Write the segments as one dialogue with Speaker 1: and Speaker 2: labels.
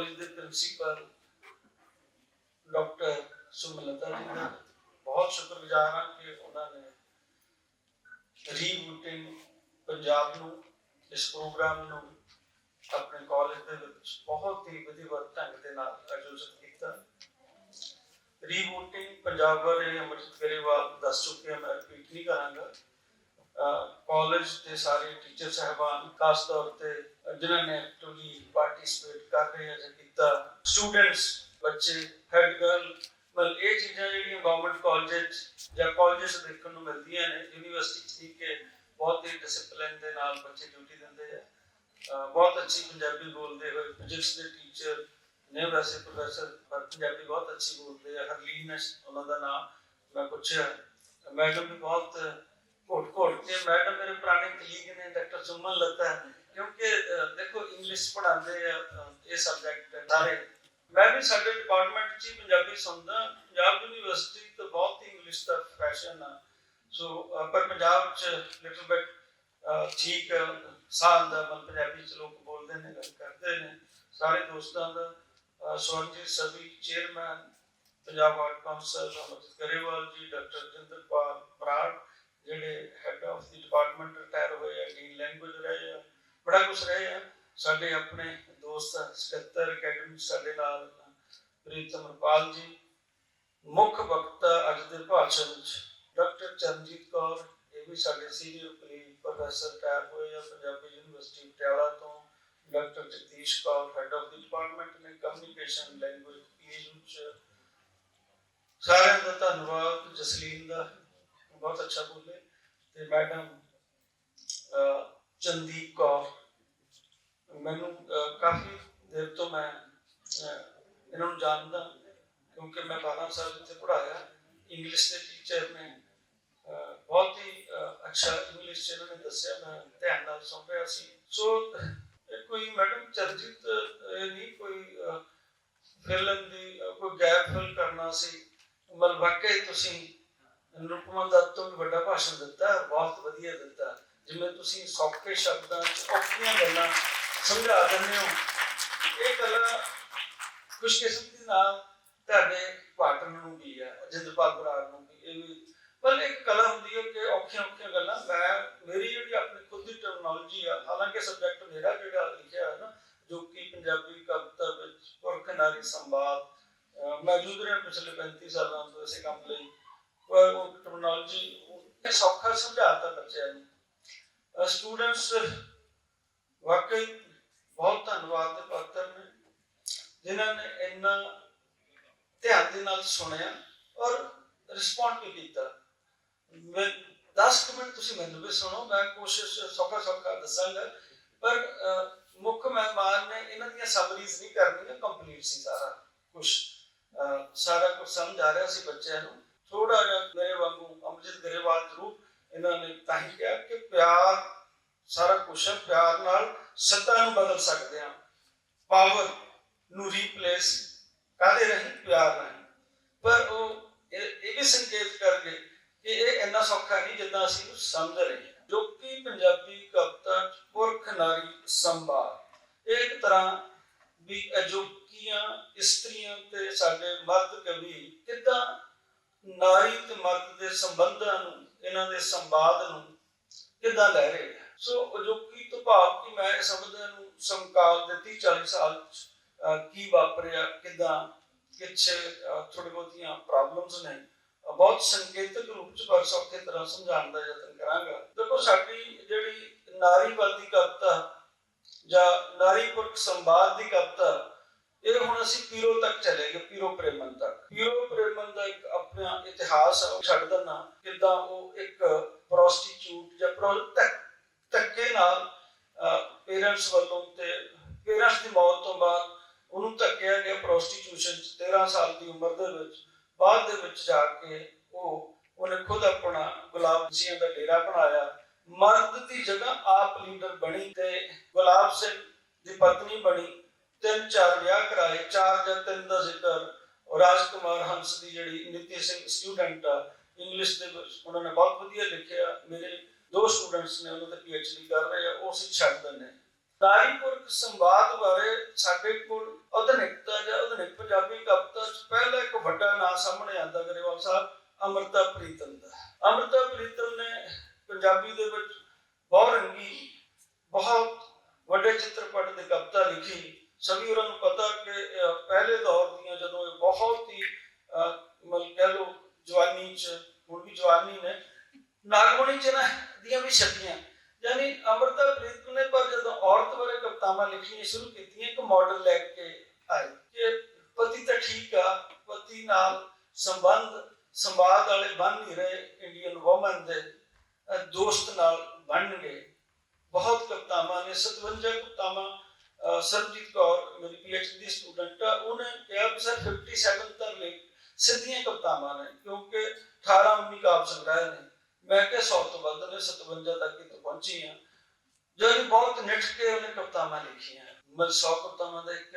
Speaker 1: College ਦੇ principal doctor ਸੁਮਲਤਾ ਜੀ ਦਾ ਬਹੁਤ ਸ਼ੁਕਰਗੁਜ਼ਾਰ ਹਾਂ ਕਿ ਉਹਨਾਂ ਨੇ ਰੀਬੂਟਿੰਗ ਪੰਜਾਬ ਨੂੰ, ਇਸ ਪ੍ਰੋਗਰਾਮ ਨੂੰ ਆਪਣੇ ਕਾਲਜ ਦੇ ਵਿੱਚ ਬਹੁਤ ਹੀ ਵਧੀਆ ਢੰਗ ਦੇ ਨਾਲ ਆਯੋਜਿਤ ਕੀਤਾ। ਰੀਬੂਟਿੰਗ ਪੰਜਾਬ ਬਾਰੇ ਅਮਰਜੀਤ ਗਰੇਵਾਲ ਦੱਸ ਚੁੱਕੇ ਹਨ ਮੈਂ ਰਿਪੀਟ ਨਹੀਂ ਕਰਾਂਗਾ। ਕਾਲਜ ਦੇ ਸਾਰੇ ਟੀਚਰ ਸਹਿਬਾਨ, ਖਾਸ ਤੌਰ ਤੇ ਜਿਨ੍ਹਾਂ ਨੇ ਐਕਟਿਵਲੀ ਪਾਰਟਿਸਿਪੇਟ ਕਰ ਰਹੇ ਜਾਂ ਕੀਤਾ। ਸਟੂਡੈਂਟਸ ਬੱਚੇ ਹੈਡ ਗਰਲ ਮਤਲਬ ਇਹ ਚੀਜ਼ਾਂ ਜਿਹੜੀਆਂ ਗਵਰਨਮੈਂਟ ਕਾਲਜ ਜਾਂ ਕਾਲਜਸ ਦੇਖਣ ਨੂੰ ਮਿਲਦੀਆਂ ਨੇ ਯੂਨੀਵਰਸਿਟੀ ਚ ਠੀਕ ਹੈ, ਬਹੁਤ ਹੀ ਡਿਸਪਲਿਨ ਦੇ ਨਾਲ ਬੱਚੇ ਡਿਊਟੀ ਦਿੰਦੇ ਆ। ਬਹੁਤ ਅੱਛੀ ਪੰਜਾਬੀ ਬੋਲਦੇ ਹੋਏ ਫਿਜ਼ਿਕਸ ਦੇ ਟੀਚਰ ਨੇ ਵੈਸੇ ਪ੍ਰੋਫੈਸਰ ਪਰ ਪੰਜਾਬੀ ਬਹੁਤ ਅੱਛੀ ਬੋਲਦੇ ਆ। ਹਰਲੀਨ ਉਹਨਾਂ ਦਾ ਨਾਮ ਮੈਂ ਪੁੱਛਿਆ। ਮੈਡਮ ਵੀ ਬਹੁਤ ਘੋਟ ਘੋਟ ਕੇ, ਮੈਡਮ ਮੇਰੇ ਪੁਰਾਣੇ ਕਲੀਗ ਨੇ ਡਾਕਟਰ ਸੁਮਨ ਲੱਤਾ ਕਿਉਂਕਿ ਦੇਖੋ ਇੰਗਲਿਸ਼ ਪੜ੍ਹਾਉਂਦੇ ਆ ਇਹ ਸਬਜੈਕਟ ਸਾਰੇ। ਮੈਂ ਵੀ ਸਾਡੇ ਡਿਪਾਰਟਮੈਂਟ 'ਚ ਪੰਜਾਬੀ ਸੁਣਦਾ। ਪੰਜਾਬ ਯੂਨੀਵਰਸਿਟੀ ਤਾਂ ਬਹੁਤ ਇੰਗਲਿਸ਼ ਦਾ ਫੈਸ਼ਨ ਆ। ਸੋ ਪਰ ਪੰਜਾਬ 'ਚ ਲਿਟਲ ਬਿਟ ਠੀਕ ਸਾਲ ਦਾ ਮਨ ਪੰਜਾਬੀ 'ਚ ਲੋਕ ਬੋਲਦੇ ਨੇ ਗੱਲ ਕਰਦੇ ਨੇ। ਸਾਰੇ ਦੋਸਤਾਂ ਦਾ ਅਹ, ਸਭੀ chairman Punjab art council Amarjit Grewal ji doctor Jinderpal Brar ਜਿਹੜੇ head of the department retire ਹੋਏ ਆ ਡੀਨ ਲੈਂਗੁਏਜ ਰਹੇ ਆ ਬੜਾ ਕੁਝ ਰਹੇ ਆ ਸਾਡੇ ਆਪਣੇ ਦੋਸਤ ਸਕੱਤਰ ਅਕੈਡਮੀ ਸਾਡੇ ਨਾਲ ਪ੍ਰੀਤਮ ਰਪਾਲ ਜੀ, ਮੁੱਖ ਵਕਤਾ ਅੱਜ ਦੇ ਭਾਸ਼ਣ ਵਿੱਚ। ਡਾਕਟਰ ਚਰਨਜੀਤ ਕੌਰ, ਇਹ ਵੀ ਸਾਡੇ ਸੀਨੀਅਰ ਪ੍ਰੋਫੈਸਰ ਰਿਟਾਇਰ ਹੋਏ ਆ, ਪੰਜਾਬੀ ਯੂਨੀਵਰਸਿਟੀ ਪਟਿਆਲਾ ਤੋਂ। Doctor Jagdish Kaur head of the department ਨੇ ਕਮਿਊਨੀਕੇਸ਼ਨ ਲੈਂਗੁਏਜ ਪੀਐਚਡੀ ਚ ਸਾਰਿਆਂ ਦਾ ਧੰਨਵਾਦ, ਜਸਲੀਨ ਦਾ। ਬਹੁਤ ਅੱਛਾ ਬੋਲੇ। ਤੇ ਮੈਡਮ ਚੰਦੀਪ ਕੌਰ ਮੈਨੂੰ ਕਾਫੀ ਦੇਰ ਤੋਂ ਮੈਂ ਇਹਨਾਂ ਨੂੰ ਜਾਣਦਾ, ਕਿਉਂਕਿ ਮੈਂ 12 ਸਾਲ ਇੱਥੇ ਪੜਾਇਆ ਇੰਗਲਿਸ਼ ਦੇ ਟੀਚਰ ਨੇ ਬਹੁਤ ਹੀ ਅੱਛਾ ਇੰਗਲਿਸ਼ ਚ ਇਹਨਾਂ ਨੇ ਦੱਸਿਆ, ਮੈਂ ਧਿਆਨ ਨਾਲ ਸੁਣ ਰਿਹਾ ਸੀ ਸੋ ਕੋਈ ਮੈਡਮ ਚਰਜਿਤ ਨਹੀਂ, ਕੋਈ ਫਿਲਮ ਦੀ ਕੋਈ ਗੈਪ ਫਿਲ ਕਰਨਾ ਸੀ। ਮਤਲਬ ਵਾਕਈ ਤੁਸੀਂ ਨਿਰੂਪਮਾ ਦੱਤ ਤੋਂ ਵੱਡਾ ਭਾਸ਼ਣ ਦਿੱਤਾ, ਬਹੁਤ ਵਧੀਆ ਦਿੱਤਾ। ਜਿਵੇਂ ਤੁਸੀਂ ਸੌਖੇ ਸ਼ਬਦਾਂ ਚ ਔਖੀਆਂ ਗੱਲਾਂ ਸਮਝਾ ਦਿੰਦੇ ਹੋ। ਇਹ ਕਲਾ ਖੁਸ਼ਕਿਸਮਤੀ ਨਾਲ ਤੁਹਾਡੇ ਪਾਰਟਨਰ ਨੂੰ ਵੀ ਹੈ, ਜਿੰਦਪਾਲ ਬਰਾੜ ਨੂੰ ਵੀ, ਇਹ ਵੀ। ਪਰ ਇੱਕ ਕਲਾ ਹੁੰਦੀ ਹੈ ਕਿ ਔਖੀਆਂ ਔਖੀਆਂ ਗੱਲਾਂ, ਮੈਂ, ਮੇਰੀ ਜਿਹੜੀ ਆਪਣੀ ਖੁਦ ਦੀ ਟਰਮਨੋਲੋਜੀ ਆ, ਹਾਲਾਂਕਿ ਸਬਜੈਕਟ ਮੇਰਾ ਜਿਹੜਾ ਲਿਖਿਆ ਹੈ ਨਾ, ਜੋ ਕਿ ਪੰਜਾਬੀ ਕਵਿਤਾ ਵਿੱਚ ਪੁਰਖ ਨਾਰੀ ਸੰਵਾਦ, ਅਹ ਰਿਹਾ ਪਿਛਲੇ 35 ਸਾਲਾਂ ਤੋਂ ਇਸੇ ਕੰਮ ਲਈ, ਪਰ ਉਹ ਟਰਮਨੋਲੋਜੀ ਇਹ ਸੌਖਾ ਸਮਝਾਤਾ ਬੱਚਿਆਂ ਨੂੰ। ਸਟੂਡੈਂਟਸ ਵਾਕਈ ਬਹੁਤ ਧੰਨਵਾਦ ਦੇ ਪਾਤਰ ਨੇ, ਜਿਨ੍ਹਾਂ ਨੇ ਇੰਨਾ ਧਿਆਨ ਦੇ ਨਾਲ ਸੁਣਿਆ ਔਰ ਰਿਸਪੌਂਡ ਵੀ ਕੀਤਾ। ਮੈਂ 10 ਮਿੰਟ ਤੁਸੀਂ ਮੈਨੂੰ ਵੀ ਸੁਣੋ, ਮੈਂ ਕੋਸ਼ਿਸ਼ ਸੌਖਾ ਸੌਖਾ ਦੱਸਾਂਗਾ, ਪਰ ਮੁੱਖ ਮਹਿਮਾਨ ਨੇ ਇਹਨਾਂ ਦੀਆਂ ਸਮਰੀਜ਼ ਨਹੀਂ ਕਰਨੀਆਂ ਕੰਪਲੀਟ ਸੀ ਸਾਰਾ ਕੁਝ ਸਾਰਾ ਕੁਝ ਸਮਝ ਆ ਰਿਹਾ ਸੀ ਬੱਚਿਆਂ ਨੂੰ। ਥੋੜਾ ਜਿਹਾ ਮੇਰੇ ਵਾਂਗੂ ਅਮਰਜੀਤ ਗਰੇਵਾਲ ਜ਼ਰੂਰ ਇਹਨਾਂ ਨੇ ਤਾਂ ਹੀ ਕਿਹਾ ਕਿ ਪਿਆਰ ਸਾਰਾ ਕੁਝ ਪਿਆਰ ਨਾਲ ਸੱਤਾ ਨੂੰ ਬਦਲ ਸਕਦੇ ਹਾਂ। ਪਾਵਰ ਨੂੰ ਰੀਪਲੇਸ ਕਾਦੇ ਰਹੀ? ਪਿਆਰ ਨਹੀਂ ਪਰ ਉਹ ਇਹ ਵੀ ਸੰਕੇਤ ਕਰ ਗਏ ਕਿ ਇਹ ਇੰਨਾ ਸੌਖਾ ਨਹੀਂ ਜਿੱਦਾਂ ਅਸੀਂ ਨੂੰ ਸਮਝ ਰਹੇ ਹਾਂ। ਜੋ ਕਿ ਪੰਜਾਬੀ ਕਵਿਤਾ ਪੁਰਖ ਨਾਰੀ ਸੰਵਾਦ ਇੱਕ ਤਰ੍ਹਾਂ ਵੀ ਅਜੋਕੀਆਂ ਇਸਤਰੀਆਂ ਤੇ ਸਾਡੇ ਮਰਦ ਕਵੀ ਕਿੱਦਾਂ ਨਾਰੀ ਤੇ ਮਰਦ ਦੇ ਸੰਬੰਧਾਂ ਨੂੰ, ਇਹਨਾਂ ਦੇ ਸੰਵਾਦ ਨੂੰ ਕਿੱਦਾਂ ਲੈ ਰਹੇ ਸੋ ਅਜੋਕੀ ਤੋਂ ਭਾਵ ਕਿ ਮੈਂ ਸਮਝਦਾ ਨੂੰ ਸਮਕਾਲ ਦੇ 30 40 ਸਾਲ 'ਚ ਅਹ, ਕੀ ਵਾਪਰਿਆ ਕਿੱਦਾਂ ਕਿਛ ਥੋੜੀ ਬਹੁਤੀਆਂ ਪ੍ਰੋਬਲਮਸ ਨੇ। ਅਹ, ਬਹੁਤ ਸੰਕੇਤਕ ਰੂਪ ਚ ਪਰ ਸੌਖੇ ਤਰ੍ਹਾਂ ਸਮਝਾਉਣ ਦਾ ਯਤਨ ਕਰਾਂਗਾ। ਦੇਖੋ ਸਾਡੀ ਜਿਹੜੀ ਨਾਰੀਵਾਦੀ ਕਵਿਤਾ ਜਾਂ ਨਾਰੀ ਪੁਰਖ ਸੰਵਾਦ ਦੀ ਕਵਿਤਾ ਇਹ ਹੁਣ ਅਸੀਂ ਪੀਰੋ ਤੱਕ ਚਲੇ ਗਏ ਪੀਰੋ ਪ੍ਰੇਮਨ ਤੱਕ। ਪੀਰੋ ਪ੍ਰੇਮਨ ਦਾ ਇੱਕ ਆਪਣਾ ਇਤਿਹਾਸ ਆ ਉਹ ਛੱਡ ਦਿੰਨਾ ਕਿੱਦਾਂ ਉਹ ਇੱਕ ਪ੍ਰੋਸਟੀਚਿਊਟ ਜਾਂ ਪ੍ਰੋ ਧੱਕੇ ਨਾਲ ਪੇਰੈਂਟਸ ਵੱਲੋਂ ਤੇ ਪੇਰੈਂਟਸ ਦੀ ਮੌਤ ਤੋਂ ਬਾਅਦ ਉਹਨੂੰ ਧੱਕਿਆ ਗਿਆ ਪ੍ਰੋਸਟੀਟਿਊਸ਼ਨ ਚ 13 ਸਾਲ ਦੀ ਉਮਰ ਦੇ ਵਿੱਚ। ਬਾਅਦ ਦੇ ਵਿੱਚ ਜਾ ਕੇ ਉਹ, ਉਹਨੇ ਖੁਦ ਆਪਣਾ ਗੁਲਾਬ ਸਿੰਘਾਂ ਦਾ ਡੇਰਾ ਬਣਾਇਆ। ਮਰਦ ਦੀ ਜਗ੍ਹਾ ਆਪ ਲੀਡਰ ਬਣੀ ਤੇ ਗੁਲਾਬ ਸਿੰਘ ਦੀ ਪਤਨੀ ਬਣੀ। ਤਿੰਨ ਚਾਰ ਵਿਆਹ ਕਰਾਏ, ਚਾਰ ਜਾਂ ਤਿੰਨ ਦਾ ਜ਼ਿਕਰ। ਔਰ ਰਾਜਕੁਮਾਰ ਹੰਸ ਦੀ ਜਿਹੜੀ ਨਿਤੀ ਸਿੰਘ ਸਟੂਡੈਂਟ ਆ ਇੰਗਲਿਸ਼ ਦੇ ਵਿੱਚ ਉਹਨਾਂ ਨੇ ਬਹੁਤ ਵਧੀਆ ਲਿਖਿਆ। ਮੇਰੇ ਦੋ ਸਟੂਡੈਂਟਸ ਨੇ ਉਹਨਾਂ ਦੇ ਪੀਐਚਡੀ ਕਰ ਰਹੇ ਆ, ਉਹ ਅਸੀਂ ਛੱਡ ਦਿੰਦੇ ਹਾਂ। ਸੰਵਾਦ ਬਾਰੇ ਸਾਡੇ ਕੋਲ ਆਧੁਨਿਕਤਾ ਜਾਂ ਆਧੁਨਿਕ ਪੰਜਾਬੀ ਕਵਿਤਾ ਚ ਪਹਿਲਾ ਇੱਕ ਵੱਡਾ ਨਾਂ ਸਾਹਮਣੇ ਆਂਦਾ ਗਰੇਵਾਲ ਸਾਹਿਬ, ਅਮਰਤਾ ਪ੍ਰੀਤਮ ਦਾ ਅਮਰਤਾ ਪ੍ਰੀਤਮ ਨੇ ਪੰਜਾਬੀ ਦੇ ਵਿੱਚ ਬਹੁਰੰਗੀ ਬਹੁਤ ਵੱਡੇ ਚਿੱਤਰਪਟ ਦੀ ਕਵਿਤਾ ਲਿਖੀ ਸਭੀ ਉਹਨਾਂ ਨੂੰ ਪਤਾ ਕਿ ਪਹਿਲੇ ਦੌਰ ਦੀਆਂ ਜਦੋਂ ਇਹ ਬਹੁਤ ਹੀ ਮਤਲਬ ਕਹਿ ਲੋ ਜਵਾਨੀ ਚ, ਹੁਣ ਵੀ ਜਵਾਨੀ ਨੇ ਨਾਗਮਣੀ ਚ ਦੀਆਂ ਵੀ ਛਪੀਆਂ। ਯਾਨੀ ਅਮਰਤਾ ਪ੍ਰੀਤਮ ਨੇ ਪਰ ਜਦੋਂ ਔਰਤ ਬਾਰੇ ਕਵਿਤਾਵਾਂ ਲਿਖਣੀਆਂ ਸ਼ੁਰੂ ਕੀਤੀਆਂ, ਇੱਕ ਮਾਡਲ ਲੈ ਕੇ ਆਏ ਕਿ ਪਤੀ ਤਾਂ ਠੀਕ ਆ, ਪਤੀ ਨਾਲ ਸੰਬੰਧ, ਸੰਵਾਦ ਵਾਲੇ ਬਣ ਨਹੀਂ ਰਹੇ ਇੰਡੀਅਨ ਔਮਨ ਦੇ ਦੋਸਤ ਨਾਲ ਬਣਨਗੇ ਬਹੁਤ ਕਵਿਤਾਵਾਂ ਨੇ 57 ਕਵਿਤਾਵਾਂ, ਅਹ ਕੌਰ, ਮੇਰੀ ਪੀਐਚਡੀ ਸਟੂਡੈਂਟ ਉਹਨੇ ਕਿਹਾ ਵੀ ਸਰ 57 ਤੱਕ ਸਿੱਧੀਆਂ ਕਵਿਤਾਵਾਂ ਨੇ, ਕਿਉਂਕਿ 18 19 ਕਾਵਿ ਸੰਗ੍ਰਹਿ ਨੇ। ਮੈਂ ਕਿਹਾ 100 ਤੋਂ ਵੱਧ ਨੇ 57 ਤੱਕ ਹੀ ਪਹੁੰਚੀ ਆ ਜਿਹੜੀ ਬਹੁਤ ਨਿਠ ਕੇ ਉਹਨੇ ਕਵਿਤਾਵਾਂ ਲਿਖੀਆਂ। ਮਤਲਬ 100 ਕਵਿਤਾਵਾਂ ਦਾ ਇੱਕ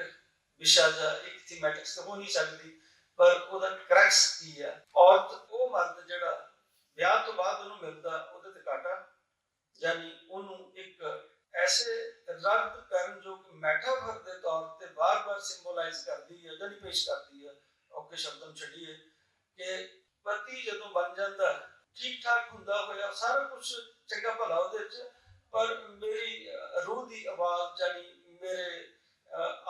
Speaker 1: ਵਿਸ਼ਾ ਜਾਂ ਇੱਕ ਥੀਮੈਟਿਕਸ ਹੋ ਨਹੀਂ ਸਕਦੀ, ਪਰ ਉਹਦਾ ਕਰੈਕਸ ਕੀ ਆ? ਔਰਤ ਉਹ ਮਰਦ ਜਿਹੜਾ ਵਿਆਹ ਤੋਂ ਬਾਅਦ ਉਹਨੂੰ ਮਿਲਦਾ, ਉਹਦੇ ਤੇ ਕਾਟਾ ਯਾਨੀ ਉਹਨੂੰ ਇੱਕ ਐਸੇ ਰੱਦ ਕਰਨ ਜੋ ਕਿ ਮੈਟਾਫਰ ਦੇ ਤੌਰ ਤੇ ਬਾਰ-ਬਾਰ ਸਿੰਬੋਲਾਈਜ਼ ਕਰਦੀ ਹੈ ਜਿਹੜੀ ਪੇਸ਼ ਕਰਦੀ ਹੈ ਔਕੇ ਸ਼ਬਦਾਂ ਛੱਡੀਏ ਕਿ ਪਤੀ ਜਦੋਂ ਬਣ ਜਾਂਦਾ ਠੀਕ ਠਾਕ ਹੁੰਦਾ ਹੋਇਆ, ਸਾਰਾ ਕੁਝ ਚੰਗਾ ਭਲਾ ਉਹਦੇ ਵਿੱਚ, ਪਰ ਮੇਰੀ ਰੂਹ ਦੀ ਆਵਾਜ਼ ਜਾਨੀ ਮੇਰੇ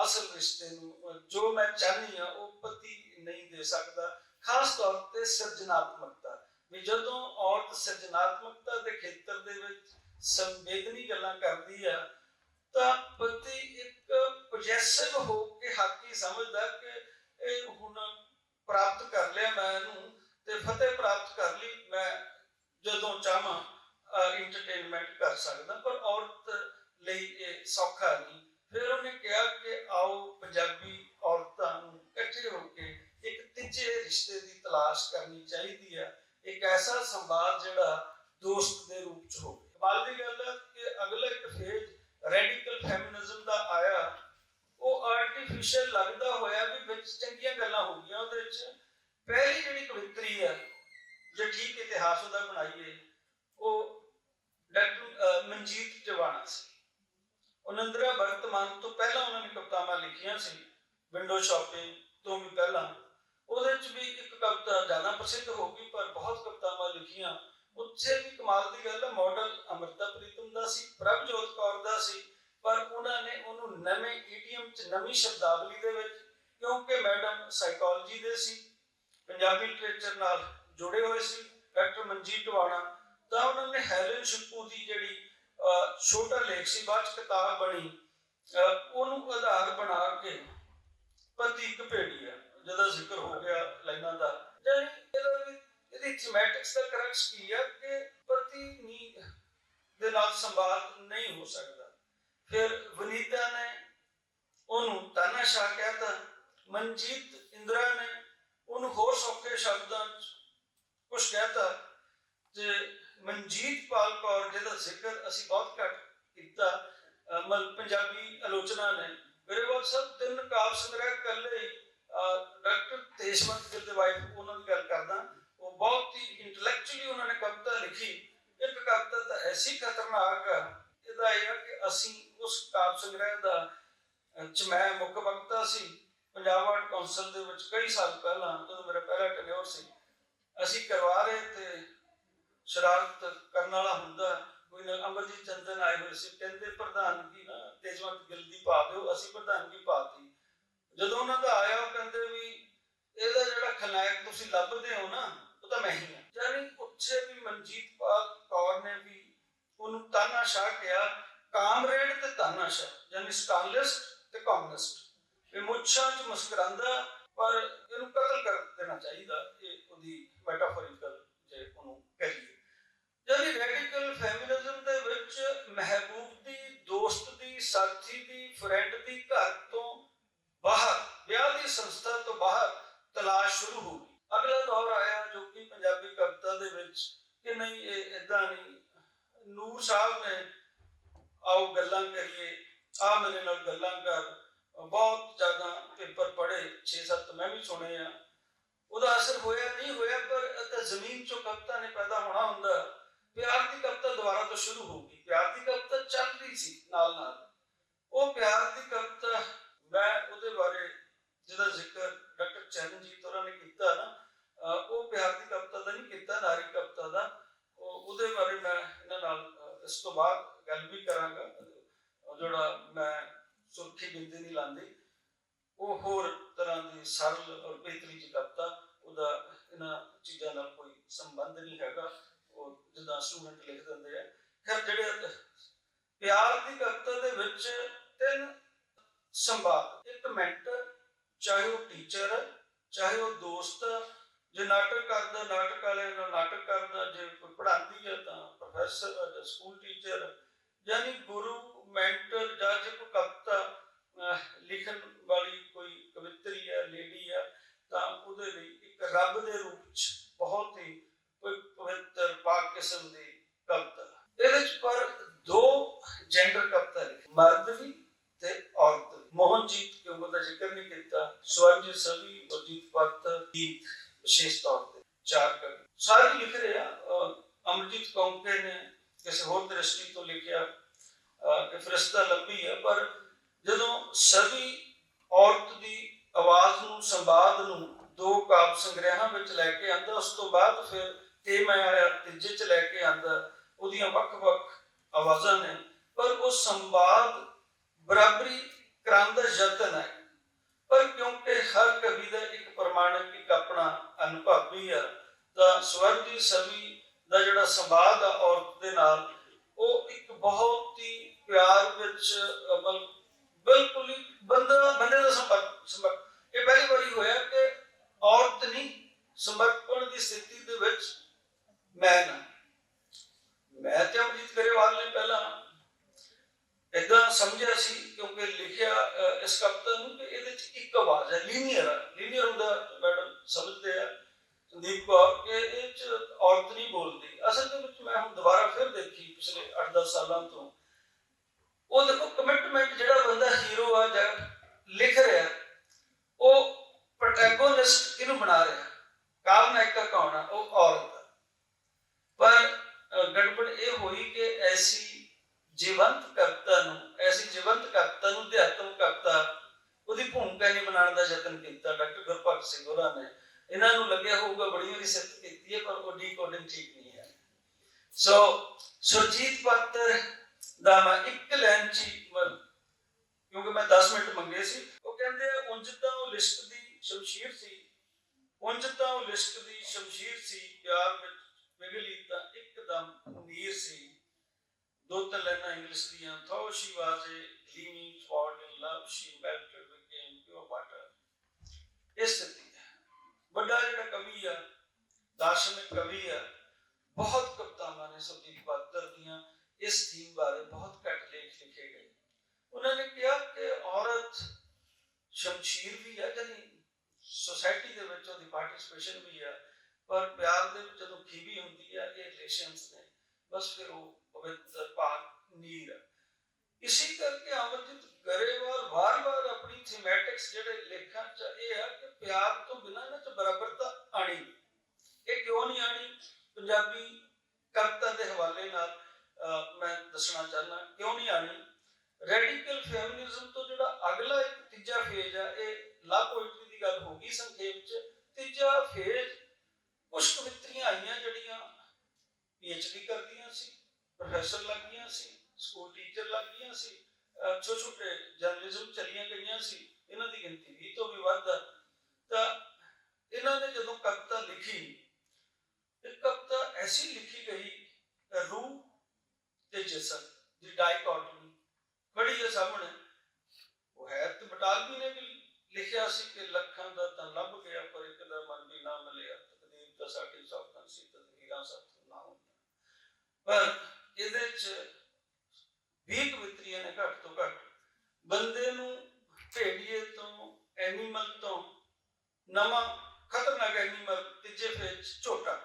Speaker 1: ਅਸਲ ਰਿਸ਼ਤੇ ਨੂੰ ਜੋ ਮੈਂ ਚਾਹਨੀ ਆ ਉਹ ਪਤੀ ਨਹੀਂ ਦੇ ਸਕਦਾ। ਖਾਸ ਤੌਰ ਤੇ ਸਿਰਜਣਾਤਮਕਤਾ। ਵੀ ਜਦੋਂ ਔਰਤ ਸਿਰਜਣਾਤਮਕਤਾ ਦੇ ਖੇਤਰ ਦੇ ਵਿੱਚ ਸੰਵੇਦਨੀ ਗੱਲਾਂ ਕਰਦੀ ਆ, ਤਾਂ ਪਤੀ ਇੱਕ ਪੋਜੈਸਿਵ ਹੋ ਕੇ ਹਾਕੀ ਸਮਝਦਾ ਕਿ ਇਹ ਹੁਣ ਪ੍ਰਾਪਤ ਕਰ ਲਿਆ ਮੈਂ ਇਹਨੂੰ। ਤੇ ਫਤਿਹ ਪ੍ਰਾਪਤ ਕਰ ਲਈ, ਮੈਂ ਜਦੋਂ ਚਾਹਾਂ ਇੰਟਰਟੇਨਮੈਂਟ ਕਰ ਸਕਦਾ, ਪਰ ਔਰਤ ਲਈ ਇਹ ਸੌਖਾ ਨਹੀਂ। ਫਿਰ ਉਹਨੇ ਕਿਹਾ ਕਿ ਆਓ, ਪੰਜਾਬੀ ਔਰਤਾਂ ਨੂੰ ਇਕੱਠੇ ਹੋ ਕੇ ਇੱਕ ਤੀਜੇ ਰਿਸ਼ਤੇ ਦੀ ਤਲਾਸ਼ ਕਰਨੀ ਚਾਹੀਦੀ ਹੈ ਇੱਕ ਐਸਾ ਸੰਵਾਦ ਜਿਹੜਾ ਦੋਸਤ ਦੇ ਰੂਪ ਚ ਹੋਵੇ ਕਮਾਲ ਦੀ ਗੱਲ ਹੈ ਕਿ ਅਗਲਾ ਇੱਕ ਫੇਜ਼ ਰੈਡੀਕਲ ਫੈਮਿਨਿਜ਼ਮ ਦਾ ਆਇਆ ਉਹ ਆਰਟੀਫੀਸ਼ੀਅਲ ਲੱਗਦਾ ਹੋਇਆ ਵੀ ਵਿੱਚ ਚੰਗੀਆਂ ਗੱਲਾਂ ਹੋ ਗਈਆਂ ਉਹਦੇ ਵਿੱਚ ਪਹਿਲੀ ਜਿਹੜੀ ਕਵਿਤਰੀ ਹੈ ਜੇ ਠੀਕ ਇਤਿਹਾਸ ਉਹਦਾ ਬਣਾਈਏ ਉਹ ਡਾਕਟਰ ਮਨਜੀਤ ਟਿਵਾਣਾ ਸੀ ਉਨੰਦਰਾ ਵਰਤਮਾਨ ਤੋਂ ਪਹਿਲਾਂ ਉਹਨਾਂ ਨੇ ਕਵਿਤਾਵਾਂ ਲਿਖੀਆਂ ਸੀ ਵਿੰਡੋ ਤੋਂ ਵੀ ਪਹਿਲਾਂ, ਉਹਦੇ ਵਿੱਚ ਵੀ ਇੱਕ ਕਵਿਤਾ ਜ਼ਿਆਦਾ ਪ੍ਰਸਿੱਧ ਹੋ ਗਈ, ਪਰ ਬਹੁਤ ਕਵਿਤਾਵਾਂ ਲਿਖੀਆਂ। ਉੱਥੇ ਵੀ ਕਮਾਲ ਦੀ ਗੱਲ ਹੈ ਮਾਡਲ ਅਮਰਤਾ ਪ੍ਰੀਤਮ ਦਾ ਸੀ, ਪ੍ਰਭਜੋਤ ਕੌਰ ਦਾ ਸੀ, ਪਰ ਉਹਨਾਂ ਨੇ ਉਹਨੂੰ ਨਵੇਂ ਈਡੀਅਮ ਚ ਨਵੀਂ ਸ਼ਬਦਾਵਲੀ ਦੇ ਵਿੱਚ, ਕਿਉਂਕਿ ਮੈਡਮ ਸਾਈਕੋਲੋਜੀ ਦੇ ਸੀ, ਪੰਜਾਬੀ ਲਿਟਰੇਚਰ ਨਾਲ ਜੁੜੇ ਹੋਏ ਸੀ, ਡਾਕਟਰ ਮਨਜੀਤ ਟਵਾਣਾ, ਤਾਂ ਉਹਨਾਂ ਨੇ ਹੈਲਨ ਸ਼ਿਪੂ ਦੀ ਜਿਹੜੀ ਛੋਟਾ ਲੇਖ ਸੀ, ਬਾਅਦ 'ਚ ਕਿਤਾਬ ਬਣੀ ਅਹ, ਉਹਨੂੰ ਆਧਾਰ ਬਣਾ ਕੇ ਪਤੀ ਇੱਕ ਭੇੜੀ ਆ ਜਿਹਦਾ ਜ਼ਿਕਰ ਹੋ ਗਿਆ ਲਾਈਨਾਂ ਦਾ। ਜਾਨੀ ਇਹਦਾ ਵੀ ਇਹਦੀ ਥੀਮੈਟਿਕਸ ਦਾ ਕਰੈਕਸ ਕੀ ਆ ਕਿ ਪਤੀ ਨੀ ਦੇ ਨਾਲ ਸੰਵਾਦ ਨਹੀਂ ਹੋ ਸਕਦਾ। ਫਿਰ ਵਨੀਤਾ ਨੇ ਉਹਨੂੰ ਤਾਨਾਸ਼ਾਹ ਕਹਿਤਾ, ਮਨਜੀਤ ਇੰਦਰਾ ਨੇ ਉਹਨੂੰ ਹੋਰ ਸੌਖੇ ਸ਼ਬਦਾਂ ਚ ਕੁਝ ਕਹਿਤਾ ਤੇ ਮਨਜੀਤ ਪਾਲ ਕੌਰ ਜਿਹਦਾ ਜ਼ਿਕਰ ਅਸੀਂ ਬਹੁਤ ਘੱਟ ਕੀਤਾ ਮਲ ਪੰਜਾਬੀ ਆਲੋਚਨਾ ਨੇ ਮੇਰੇ ਕੋਲ ਸਭ ਤਿੰਨ ਕਾਵ ਸੰਗ੍ਰਹਿ ਕੱਲੇ ਹੀ ਡਾਕਟਰ ਤੇਜਵੰਤ ਗਿੱਲ ਦੇ ਵਾਈਫ ਉਹਨਾਂ ਦੀ ਗੱਲ ਕਰਦਾ। ਉਹ ਬਹੁਤ ਹੀ ਇੰਟੈਲੈਕਚੁਅਲੀ ਉਹਨਾਂ ਨੇ ਕਵਿਤਾ ਲਿਖੀ। ਇੱਕ ਕਵਿਤਾ ਤਾਂ ਐਸੀ ਖਤਰਨਾਕ ਇਹਦਾ ਇਹ ਆ ਕਿ ਅਸੀਂ ਉਸ ਕਾਵ ਸੰਗ੍ਰਹਿ ਦਾ ਚ ਮੈਂ ਮੁੱਖ ਵਕਤਾ ਸੀ। ਪੰਜਾਬ ਆਰਟ ਕੌਂਸਲ ਦੇ ਵਿੱਚ ਕਈ ਸਾਲ ਪਹਿਲਾਂ, ਜਦੋਂ ਮੇਰਾ ਪਹਿਲਾ ਟੈਨਿਓਰ ਸੀ, ਅਸੀਂ ਕਰਵਾ ਰਹੇ ਤੇ ਸ਼ਰਾਰਤ ਕਰਨ ਵਾਲਾ ਹੁੰਦਾ। ਕੋਈ ਨਾ ਅਮਰਜੀਤ ਚੰਦਨ ਆਏ ਹੋਏ ਸੀ, ਕਹਿੰਦੇ ਪ੍ਰਧਾਨਗੀ ਨਾ ਤੇਜਵੰਤ ਗਿੱਲ ਦੀ ਪਾ ਦਿਓ, ਅਸੀਂ ਪ੍ਰਧਾਨਗੀ ਪਾਤੀ। ਜਦੋਂ ਉਹਨਾਂ ਦਾ ਆਇਆ, ਉਹ ਕਹਿੰਦੇ ਵੀ ਇਹਦਾ ਜਿਹੜਾ ਖਲਨਾਇਕ ਤੁਸੀਂ ਲੱਭਦੇ ਹੋ ਨਾ, ਉਹ ਤਾਂ ਮੈਂ ਹੀ ਹਾਂ। ਯਾਨੀ ਉੱਥੇ ਵੀ ਮਨਜੀਤ ਪਾਲ ਕੌਰ ਨੇ ਵੀ ਉਹਨੂੰ ਤਾਨਾਸ਼ਾਹ ਕਿਹਾ, ਕਾਮਰੇਡ ਤੇ ਤਾਨਾਸ਼ਾਹ, ਯਾਨੀ ਸਟਾਲਿਸਟ ਤੇ ਕਮਿਊਨਿਸਟ ਇਹ ਮੁੱਛਾਂ 'ਚ ਮੁਸਕਰਾਉਂਦਾ, ਪਰ ਇਹਨੂੰ ਕਤਲ ਕਰ ਦੇਣਾ ਚਾਹੀਦਾ ਇਹ ਉਹਦੀ ਮੈਟਾਫੋਰਿਕਲ ਜੇ ਉਹਨੂੰ ਕਹੀਏ ਯਾਨੀ ਰੈਡੀਕਲ ਫੈਮਿਨਿਜ਼ਮ ਦੇ ਵਿੱਚ ਮਹਿਬੂਬ ਦੀ, ਦੋਸਤ ਦੀ, ਸਾਥੀ ਦੀ ਫਰੈਂਡ ਦੀ ਘਰ ਤੋਂ ਬਾਹਰ ਵਿਆਹ ਦੀ ਸੰਸਥਾ ਤੋਂ ਬਾਹਰ ਤਲਾਸ਼ ਸ਼ੁਰੂ ਹੋ ਗਈ। ਅਗਲਾ ਦੌਰ ਆਇਆ ਜੋ ਕਿ ਪੰਜਾਬੀ ਕਵਿਤਾ ਦੇ ਵਿੱਚ ਕਿ ਨਹੀਂ, ਇਹ ਇਦਾਂ ਨਹੀਂ। ਨੂਰ ਸਾਹਿਬ ਨੇ, ਆਓ ਗੱਲਾਂ ਕਰੀਏ। ਆ ਮੇਰੇ ਨਾਲ ਗੱਲਾਂ ਕਰ। ਬਹੁਤ ਜ਼ਿਆਦਾ ਪੇਪਰ ਪੜ੍ਹੇ 6-7 ਮੈਂ ਵੀ ਸੁਣੇ ਆ। ਉਹਦਾ ਅਸਰ ਹੋਇਆ ਨਹੀਂ ਹੋਇਆ, ਪਰ ਤਾਂ ਜ਼ਮੀਨ ਚੋਂ ਕਵਿਤਾ ਨੇ ਪੈਦਾ ਹੋਣਾ ਹੁੰਦਾ। ਪਿਆਰ ਦੀ ਕਵਿਤਾ ਦੁਬਾਰਾ ਤੋਂ ਸ਼ੁਰੂ ਹੋ ਗਈ। ਪਿਆਰ ਦੀ ਕਵਿਤਾ ਚੱਲ ਰਹੀ ਸੀ ਨਾਲ ਨਾਲ। ਉਹ ਪਿਆਰ ਦੀ ਕਵਿਤਾ ਮੈਂ ਉਹਦੇ ਬਾਰੇ ਜਿਹਦਾ ਜ਼ਿਕਰ ਡਾਕਟਰ ਚਰਨਜੀਤ ਹੋਰਾਂ ਨੇ ਕੀਤਾ ਨਾ ਉਹ ਪਿਆਰ ਦੀ ਕਵਿਤਾ ਦਾ ਨਹੀਂ ਕੀਤਾ, ਨਾਰੀ ਕਵਿਤਾ ਦਾ। ਉਹਦੇ ਬਾਰੇ ਮੈਂ ਇਹਨਾਂ ਨਾਲ ਇਸ ਤੋਂ ਬਾਅਦ ਗੱਲ ਵੀ ਕਰਾਂਗਾ। ਜਿਹੜਾ ਮੈਂ ਸੁਰਖੀ ਬਿੰਦੀ ਨਹੀਂ ਲਾਂਦੀ, ਉਹ ਹੋਰ ਤਰ੍ਹਾਂ ਦੀ ਸਰਲ ਔਰ ਬਿਹਤਰੀ ਦੀ ਕਵਿਤਾ ਉਹਦਾ ਇਹਨਾਂ ਚੀਜ਼ਾਂ ਨਾਲ ਕੋਈ ਸੰਬੰਧ ਨਹੀਂ ਹੈਗਾ। ਉਹ ਜਿੱਦਾਂ ਸਟੂਡੈਂਟ ਲਿਖ ਦਿੰਦੇ ਆ। ਖੈਰ ਜਿਹੜੇ ਪਿਆਰ ਦੀ ਕਵਿਤਾ ਦੇ ਵਿੱਚ ਤਿੰਨ ਸੰਵਾਦ, ਇੱਕ ਮਿੰਟ ਚਾਹੇ ਉਹ ਟੀਚਰ ਚਾਹੇ ਉਹ ਦੋਸਤ, ਜੇ ਨਾਟਕ ਕਰਦਾ, ਨਾਟਕ ਵਾਲੇ ਨਾਲ ਨਾਟਕ ਕਰਦਾ, ਜੇ ਪੜ੍ਹਾਉਂਦੀ ਹੈ ਤਾਂ ਪ੍ਰੋਫੈਸਰ ਜਾਂ ਸਕੂਲ ਟੀਚਰ ਯਾਨੀ ਗੁਰੂ ਮੈਂਟਰ ਜਾਂ ਜੇ ਕੋਈ ਕਵਿਤਾ ਲਿਖਣ ਵਾਲੀ ਕੋਈ ਕਵਿਤਰੀ ਹੈ ਲੇਡੀ ਹੈ, ਤਾਂ ਉਹਦੇ ਲਈ ਇੱਕ ਰੱਬ ਦੇ ਰੂਪ ਚ ਬਹੁਤ ਹੀ ਪਵਿੱਤਰ, ਪਾਕ ਕਿਸਮ ਦੀ ਕਵਿਤਾ। ਇਹਦੇ ਵਿੱਚ ਪਰ ਦੋ ਜੈਂਡਰ ਕਵਿਤਾ ਲਿਖੀ। ਮਰਦ ਵੀ ਤੇ ਔਰਤ ਮੋਹਨਜੀਤ ਕਿਉਂਕਿ ਦਾ ਜ਼ਿਕਰ ਨਹੀਂ ਕੀਤਾ। ਸਵਰਜੀ ਸਵੀ ਅਜੀਤ ਪੱਤ ਦੀ ਵਿਸ਼ੇਸ਼ ਤੌਰ ਤੇ ਚਾਰ ਕਵੀ। ਸਾਰੇ ਲਿਖ ਰਹੇ ਅਮਰਜੀਤ ਕੌਂਕੇ ਨੇ ਕਿਸੇ ਹੋਰ ਦ੍ਰਿਸ਼ਟੀ ਤੋਂ ਲਿਖਿਆ ਕਿ ਫਰਿਸ਼ਤਾ ਲੱਭੀ ਹੈ ਪਰ ਜਦੋਂ ਸਭੀ ਔਰਤ ਦੀ ਆਵਾਜ਼ ਨੂੰ, ਸੰਵਾਦ ਨੂੰ ਦੋ ਕਾਵ ਸੰਗ੍ਰਹਿਾਂ ਵਿੱਚ ਲੈ ਕੇ ਆਂਦਾ, ਉਸ ਤੋਂ ਬਾਅਦ ਫਿਰ ਤੇ ਮੈਂ ਤੀਜੇ ਚ ਲੈ ਕੇ ਆਂਦਾ ਉਹਦੀਆਂ ਵੱਖ-ਵੱਖ ਆਵਾਜ਼ਾਂ ਨੇ, ਪਰ ਉਹ ਸੰਵਾਦ ਬਰਾਬਰੀ ਕਰਾਉਣ ਦਾ ਯਤਨ ਹੈ। ਪਰ ਕਿਉਂਕਿ ਹਰ ਕਵੀ ਦਾ ਇੱਕ ਪ੍ਰਮਾਣਿਕ, ਇੱਕ ਆਪਣਾ ਅਨੁਭਵ ਵੀ ਹੈ ਤਾਂ ਸਵਰਜੀ ਸਵੀ ਦਾ ਜਿਹੜਾ ਸੰਵਾਦ ਆ ਔਰਤ ਦੇ ਨਾਲ, ਉਹ ਇੱਕ ਬਹੁਤ ਹੀ ਪਿਆਰ ਵਿੱਚ ਬਿਲਕੁਲ ਹੀ ਬੰਦਾ, ਬੰਦੇ ਦਾ ਸੰਪਰਕ। ਇਹ ਪਹਿਲੀ ਵਾਰੀ ਹੋਇਆ ਕਿ ਔਰਤ ਨਹੀਂ ਸਮਰਪਣ ਦੀ ਸਥਿਤੀ ਦੇ ਵਿੱਚ ਮੈਂ ਨਾ ਮੈਂ ਤੇ ਅਮਜੀਤ ਗਰੇਵਾਲ ਨੇ ਪਹਿਲਾਂ ਇਦਾਂ ਸਮਝਿਆ ਸੀ ਕਿਉਂਕਿ ਲਿਖਿਆ ਅਹ, ਇਸ ਕਵਿਤਾ ਨੂੰ ਕਿ ਇਹਦੇ ਚ ਇੱਕ ਆਵਾਜ਼ ਹੈ ਲੀਨੀਅਰ ਹੈ ਲੀਨੀਅਰ ਹੁੰਦਾ ਮੈਡਮ ਸਮਝਦੇ ਆ ਸੰਦੀਪ ਕੌਰ ਕਿ ਇਹ ਚ ਔਰਤ ਨਹੀਂ ਬੋਲਦੀ ਅਸਲ ਦੇ ਵਿੱਚ ਮੈਂ ਹੁਣ ਦੁਬਾਰਾ ਫਿਰ ਦੇਖੀ ਪਿਛਲੇ 8-10 ਸਾਲਾਂ ਤੋਂ ਉਹ ਦੇਖੋ ਕਮਿਟਮੈਂਟ ਜਿਹੜਾ ਬੰਦਾ ਹੀਰੋ ਆ ਜਾਂ ਲਿਖ ਰਿਹਾ ਉਹ ਪ੍ਰੋਟੈਗੋਨਿਸਟ ਕਿਹਨੂੰ ਬਣਾ ਰਿਹਾ ਕਾਲਨਾਇਕਾ ਕੌਣ ਆ ਉਹ ਔਰਤ ਆ। ਪਰ ਅਹ, ਗੜਬੜ ਇਹ ਹੋਈ ਕਿ ਐਸੀ ਜੀਵੰਤ ਕਵਿਤਾ ਨੂੰ ਐਸੀ ਜੀਵੰਤ ਕਵਿਤਾ ਨੂੰ ਅਧਿਆਤਮ ਕਵਿਤਾ ਉਹਦੀ ਭੂਮਿਕਾ ਨਹੀਂ ਬਣਾਉਣ ਦਾ ਯਤਨ ਕੀਤਾ ਡਾਕਟਰ ਗੁਰਭਗਤ ਸਿੰਘ ਹੋਰਾਂ ਨੇ। ਇਹਨਾਂ ਨੂੰ ਲੱਗਿਆ ਹੋਊਗਾ ਬੜੀ ਵਾਰੀ ਕੀਤੀ ਹੈ ਪਰ ਉਹ ਡੀਕੋਡਿੰਗ ਠੀਕ ਨਹੀਂ ਹੈ। ਸੋ ਸੁਰਜੀਤ ਪਾਤਰ ਦਾ ਮੈਂ ਇੱਕ ਲਾਈਨ ਚ ਕਿਉਂਕਿ ਮੈਂ 10 ਮਿੰਟ ਮੰਗੇ ਸੀ ਉਹ ਕਹਿੰਦੇ ਆ, ਤਾਂ ਉਹ ਲਿਸ਼ਕ ਦੀ ਸ਼ਮਸ਼ੀਰ ਸੀ ਉਂਝ ਤਾਂ ਉਹ ਲਿਸ਼ਕ ਦੀ ਸ਼ਮਸ਼ੀਰ ਸੀ ਪਿਆਰ ਵਿੱਚ ਪਿਘਲੀ ਤਾਂ ਇੱਕਦਮ ਨੀਰ ਸੀ। ਦੋ ਤਿੰਨ ਲੈਣਾ ਇੰਗਲਿਸ਼ ਦੀਆਂ though she was a gleaming spot in love she melted became pure water ਇਸ ਸਥਿਤੀ ਹੈ ਵੱਡਾ ਜਿਹੜਾ ਕਵੀ ਆ ਦਾਰਸ਼ਨਿਕ ਕਵੀ ਆ ਬਹੁਤ ਕਵਿਤਾਵਾਂ ਨੇ ਸੁਦੀਪ ਪਾਤਰ ਦੀਆਂ ਇਸ ਥੀਮ ਬਾਰੇ ਬਹੁਤ ਘੱਟ ਲੇਖ ਲਿਖੇ ਗਏ ਉਹਨਾਂ ਨੇ ਕਿਹਾ ਕਿ ਔਰਤ ਸ਼ਮਸ਼ੀਰ ਵੀ ਹੈ ਜਾਨੀ ਸੋਸਾਇਟੀ ਦੇ ਵਿੱਚ ਉਹਦੀ ਪਾਰਟਿਸਿਪੇਸ਼ਨ ਵੀ ਹੈ ਪਰ ਪਿਆਰ ਦੇ ਵਿੱਚ ਜਦੋਂ ਖੀਵੀ ਹੁੰਦੀ ਹੈ ਇਹ ਰਿਲੇਸ਼ਨਸ ਨੇ ਬਸ ਫਿਰ ਉਹ ਪਵਿੱਤਰ ਪਾਕ ਨੀਰ ਹੈ ਇਸੇ ਕਰਕੇ ਅਮਰਜੀਤ ਗਰੇਵਾਲ ਵਾਰ-ਵਾਰ ਆਪਣੀ ਥੀਮੈਟਿਕਸ ਜਿਹੜੇ ਲੇਖਾਂ ਚ ਇਹ ਹੈ ਕਿ ਪਿਆਰ ਤੋਂ ਬਿਨਾਂ ਇਹਨਾਂ ਚ ਬਰਾਬਰਤਾ ਆਣੀ ਨਹੀਂ। ਇਹ ਕਿਉਂ ਨਹੀਂ ਆਣੀ ਪੰਜਾਬੀ ਕਵਿਤਾ ਦੇ ਹਵਾਲੇ ਨਾਲ ਅਹ, ਮੈਂ ਦੱਸਣਾ ਚਾਹੁੰਦਾ ਕਿਉਂ ਨਹੀਂ ਆਣੀ ਰੈਡੀਕਲ ਫੈਮਿਨਿਜ਼ਮ ਤੋਂ ਜਿਹੜਾ ਅਗਲਾ ਇੱਕ ਤੀਜਾ ਫੇਜ਼ ਆ ਇਹ ਲਾ ਪੋਇਟਰੀ ਦੀ ਗੱਲ ਹੋ ਗਈ ਸੰਖੇਪ ਚ ਤੀਜਾ ਫੇਜ਼ ਕੁਝ ਕਵਿਤਰੀਆਂ ਆਈਆਂ ਜਿਹੜੀਆਂ ਪੀਐਚਡੀ ਕਰਦੀਆਂ ਸੀ ਪ੍ਰੋਫੈਸਰ ਲੱਗ ਗਈਆਂ ਸੀ ਸਕੂਲ ਟੀਚਰ ਲੱਗ ਗਈਆਂ ਸੀ ਛੋਟੇ ਛੋਟੇ ਜਰਨਲਿਜ਼ਮ ਚਲੀਆਂ ਗਈਆਂ ਸੀ, ਇਹਨਾਂ ਦੀ ਗਿਣਤੀ 20 ਤੋਂ ਵੀ ਵੱਧ ਤਾਂ ਇਹਨਾਂ ਨੇ ਜਦੋਂ ਕਵਿਤਾ ਲਿਖੀ ਇਹ ਕਵਿਤਾ ਐਸੀ ਲਿਖੀ ਗਈ, ਰੂਹ ਤੇ ਜਿਸਮ ਦੀ ਡਾਈਕੋਟਮੀ ਬੜੀ ਹੈ ਸਾਹਮਣੇ। ਉਹ ਹੈ ਤੇ ਬਟਾਲਵੀ ਨੇ ਵੀ ਲਿਖਿਆ ਸੀ ਕਿ ਲੱਖਾਂ ਦਾ ਤਾਂ ਲੱਭ ਗਿਆ, ਪਰ ਇੱਕ ਦਾ ਮਨ ਵੀ ਨਾ ਮਿਲਿਆ। ਤਕਦੀਰ ਤਾਂ ਸਾਡੀ ਸੌਤਾਂ ਸੀ, ਤਕਦੀਰਾਂ ਸਭ ਨਾ ਹੁੰਦਾ ਪਰ ਇਹਦੇ ਚ 20 ਕਵਿਤਰੀਆਂ ਨੇ ਘੱਟ ਤੋਂ ਘੱਟ। ਬੰਦੇ ਨੂੰ ਭੇੜੀਏ ਤੋਂ, ਐਨੀਮਲ ਤੋਂ ਨਵਾਂ ਖਤਰਨਾਕ ਐਨੀਮਲ ਤੀਜੇ ਫੇਜ਼ ਝੋਟਾ।